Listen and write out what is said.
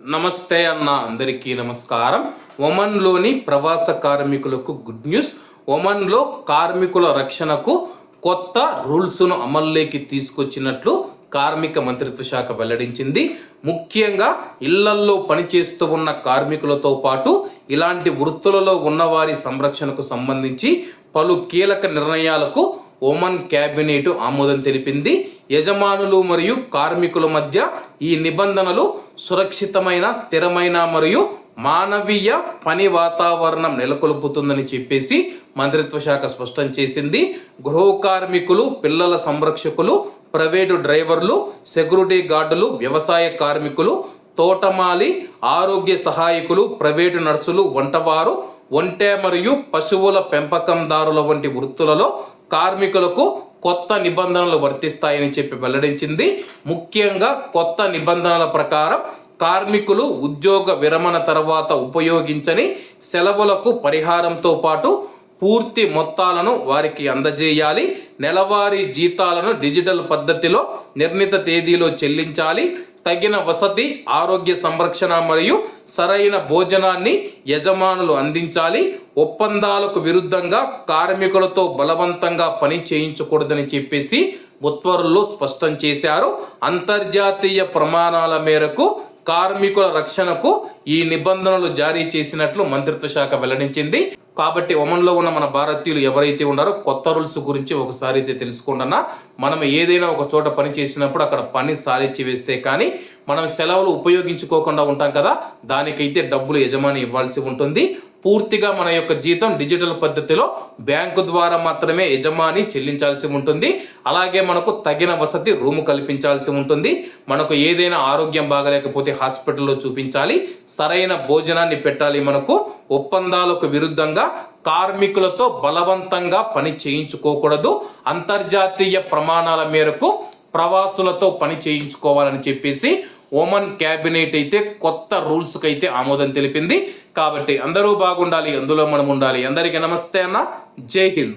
నమస్తే అన్న అందరికీ నమస్కారం. ఒమన్లోని ప్రవాస కార్మికులకు గుడ్ న్యూస్. ఒమన్లో కార్మికుల రక్షణకు కొత్త రూల్స్ను అమల్లోకి తీసుకొచ్చినట్లు కార్మిక మంత్రిత్వ శాఖ వెల్లడించింది. ముఖ్యంగా ఇళ్ళల్లో పనిచేస్తూ ఉన్న కార్మికులతో పాటు ఇలాంటి వృత్తులలో ఉన్నవారి సంరక్షణకు సంబంధించి పలు కీలక నిర్ణయాలకు ఒమన్ క్యాబినెట్ ఆమోదం తెలిపింది. యజమానులు మరియు కార్మికుల మధ్య ఈ నిబంధనలు సురక్షితమైన స్థిరమైన మరియు మానవీయ పని వాతావరణం నెలకొల్పుతుందని చెప్పేసి మంత్రిత్వ శాఖ స్పష్టం చేసింది. గృహ కార్మికులు పిల్లల సంరక్షకులు ప్రైవేటు డ్రైవర్లు సెక్యూరిటీ గార్డులు వ్యవసాయ కార్మికులు తోటమాలి ఆరోగ్య సహాయకులు ప్రైవేటు నర్సులు వంటవారు ఒంటె మరియు పశువుల పెంపకందారుల వంటి వృత్తులలో కార్మికులకు కొత్త నిబంధనలు వర్తిస్తాయని చెప్పి వెల్లడించింది. ముఖ్యంగా కొత్త నిబంధనల ప్రకారం కార్మికులు ఉద్యోగ విరమణ తర్వాత ఉపయోగించని సెలవులకు పరిహారంతో పాటు పూర్తి మొత్తాలను వారికి అందజేయాలి. నెలవారీ జీతాలను డిజిటల్ పద్ధతిలో నిర్ణీత తేదీలో చెల్లించాలి. తగిన వసతి ఆరోగ్య సంరక్షణ మరియు సరైన భోజనాన్ని యజమానులు అందించాలి. ఒప్పందాలకు విరుద్ధంగా కార్మికులతో బలవంతంగా పని చేయించకూడదని చెప్పేసి ఉత్తర్వుల్లో స్పష్టం చేశారు. అంతర్జాతీయ ప్రమాణాల మేరకు కార్మికుల రక్షణకు ఈ నిబంధనలు జారీ చేసినట్లు మంత్రిత్వ శాఖ వెల్లడించింది. కాబట్టి ఒమన్లో ఉన్న మన భారతీయులు ఎవరైతే ఉన్నారో కొత్త రూల్స్ గురించి ఒకసారి అయితే తెలుసుకుంటున్నా. మనం ఏదైనా ఒక చోట పని చేసినప్పుడు అక్కడ పని సాధించి వేస్తే కానీ మనం సెలవులు ఉపయోగించుకోకుండా ఉంటాం కదా దానికైతే డబ్బులు యజమాని ఇవ్వాల్సి ఉంటుంది. పూర్తిగా మన యొక్క జీతం డిజిటల్ పద్ధతిలో బ్యాంకు ద్వారా మాత్రమే యజమాని చెల్లించాల్సి ఉంటుంది. అలాగే మనకు తగిన వసతి రూము కల్పించాల్సి ఉంటుంది. మనకు ఏదైనా ఆరోగ్యం బాగలేకపోతే హాస్పిటల్లో చూపించాలి. సరైన భోజనాన్ని పెట్టాలి మనకు. ఒప్పందాలకు విరుద్ధంగా కార్మికులతో బలవంతంగా పని చేయించుకోకూడదు. అంతర్జాతీయ ప్రమాణాల మేరకు ప్రవాసులతో పని చేయించుకోవాలని చెప్పేసి ఒమన్ క్యాబినెట్ అయితే కొత్త రూల్స్కి అయితే ఆమోదం తెలిపింది. కాబట్టి అందరూ బాగుండాలి అందులో మనం ఉండాలి అందరికీ నమస్తే అన్న. జై హింద్.